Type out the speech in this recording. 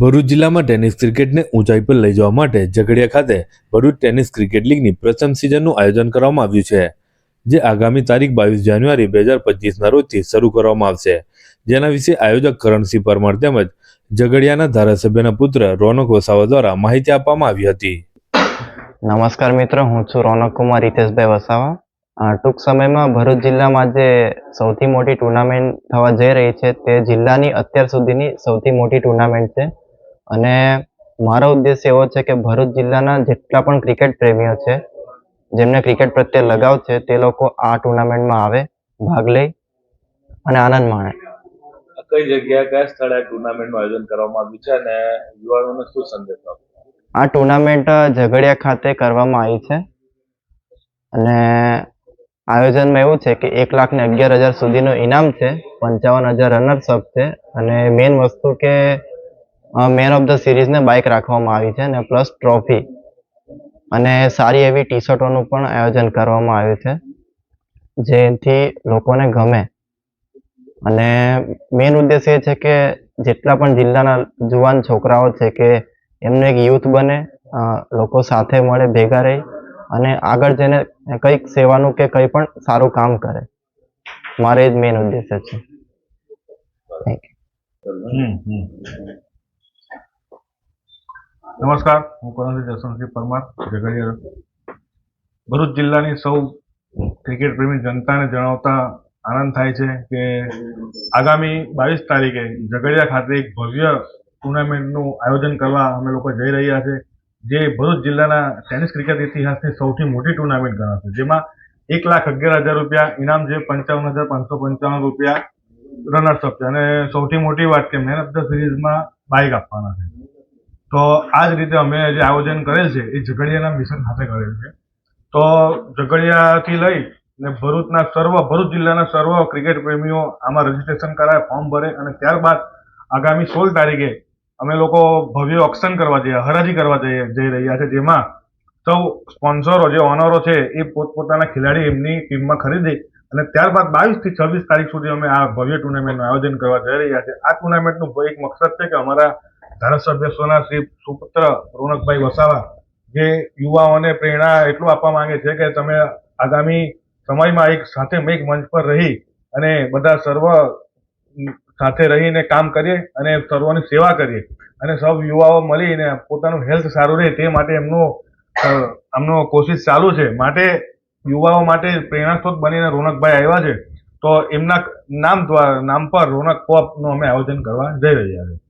ભરૂચ જિલ્લામાં ટેનિસ ક્રિકેટને ઊંચાઈ પર લઈ જવા માટે ઝઘડિયા ખાતે ભરૂચ ટેનિસ ક્રિકેટ લીગની પ્રથમ સિઝનનું આયોજન કરવામાં આવ્યું છે, જે આગામી તારીખ બાવીસ જાન્યુઆરી બે હજાર પચીસના રોજથી શરૂ કરવામાં આવશે. જેના વિશે આયોજક કરણસિંહ પરમાર તેમજ ઝઘડિયાના ધારાસભ્યના પુત્ર રોનક વસાવા દ્વારા માહિતી આપવામાં આવી હતી. નમસ્કાર મિત્રો, હું છું રોનક કુમાર હિતેશભાઈ વસાવા. ટૂંક સમયમાં ભરૂચ જિલ્લામાં જે સૌથી મોટી ટુર્નામેન્ટ થવા જઈ રહી છે. તે જિલ્લાની અત્યાર સુધીની સૌથી મોટી ટુર્નામેન્ટ છે. અને મારો ઉદ્દેશ એવો છે કે ભરૂચ જિલ્લાના જેટલા પણ ક્રિકેટ પ્રેમીઓ છે જેમને ક્રિકેટ પ્રત્યે લગાવ છે તે લોકો આ ટુર્નામેન્ટમાં આવે ભાગ લે અને આનંદ માણે. કઈ જગ્યાએ કયા સ્થળે ટુર્નામેન્ટનું આયોજન કરવામાં આવ્યું છે અને યુવાનોને શું સંદેશ આ ટુર્નામેન્ટ ઝઘડિયા ખાતે કરવામાં આવી છે અને આયોજનમાં એવું છે કે એક લાખ ને અગિયાર હજાર સુધીનું ઇનામ છે પંચાવન હજાર રનર્સ અપ છે અને મેઇન વસ્તુ કે મેન ઓફ ધ સિરીઝને બાઇક રાખવામાં આવી છે અને પ્લસ ટ્રોફી અને સારી એવી ટી શર્ટોનું પણ આયોજન કરવામાં આવ્યું છે. જેથી લોકોને ગમે. અને મેઇન ઉદ્દેશ એ છે કે જેટલા પણ જિલ્લાના જુવાન છોકરાઓ છે કે એમનું એક યુથ બને લોકો સાથે મળે, ભેગા રહી અને આગળ જઈને કંઈક સેવાનું કે કંઈ પણ સારું કામ કરે. મારે જ મેઇન ઉદ્દેશ્ય છે. થેન્ક યુ નમસ્કાર, હું કરણસિંહ જસવંતસિંહ પરમાર, ઝઘડિયા ભરૂચ જિલ્લાની સૌ ક્રિકેટ પ્રેમી જનતાને જણાવતા આનંદ થાય છે કે આગામી બાવીસ તારીખે ઝઘડિયા ખાતે એક ભવ્ય ટુર્નામેન્ટનું આયોજન કરવા અમે લોકો જઈ રહ્યા છે, જે ભરૂચ જિલ્લાના ટેનિસ ક્રિકેટ ઇતિહાસની સૌથી મોટી ટુર્નામેન્ટ ગણાશે, જેમાં એક લાખ અગિયાર હજાર રૂપિયા ઇનામ છે, પંચાવન હજાર પાંચસો પંચાવન રૂપિયા રનર્સઅપ છે. અને સૌથી મોટી વાત કે મેન ઓફ ધ સિરીઝમાં બાઇક આપવાના છે. તો આ જ રીતે અમે જે આયોજન કરેલ છે, એ ઝઘડિયાના મિશન ખાતે કરેલ છે. તો ઝઘડિયાથી લઈ ને ભરૂચના સર્વ, ભરૂચ જિલ્લાના સર્વ ક્રિકેટ પ્રેમીઓ આમાં રજીસ્ટ્રેશન કરાય, ફોર્મ ભરે અને ત્યારબાદ આગામી સોળ તારીખે અમે લોકો ભવ્ય ઓક્શન કરવા જઈએ, હરાજી કરવા જઈએ, જઈ રહ્યા છે, જેમાં સૌ સ્પોન્સરો જે ઓનરો છે, એ પોતપોતાના ખેલાડી એમની ટીમમાં ખરીદી અને ત્યારબાદ બાવીસથી છવ્વીસ તારીખ સુધી અમે આ ભવ્ય ટુર્નામેન્ટનું આયોજન કરવા જઈ રહ્યા છે. આ ટુર્નામેન્ટનું એક મકસદ છે કે અમારા ધારાસભ્ય સોના શ્રી સુપુત્ર રોનકભાઈ વસાવા, જે યુવાઓને પ્રેરણા એટલું આપવા માંગે છે કે તમે આગામી સમયમાં એક સાથે એક મંચ પર રહી અને બધા સર્વ સાથે રહીને કામ કરીએ અને સર્વની સેવા કરીએ અને સૌ યુવાઓ મળીને પોતાનું હેલ્થ સારું રહે તે માટે એમનું આમનો કોશિશ ચાલુ છે. માટે યુવાઓ માટે પ્રેરણાસ્ત્રોત બનીને રોનકભાઈ આવ્યા છે. તો એમના નામ દ્વારા નામ પર રોનક પોપનું અમે આયોજન કરવા જઈ રહ્યા છીએ.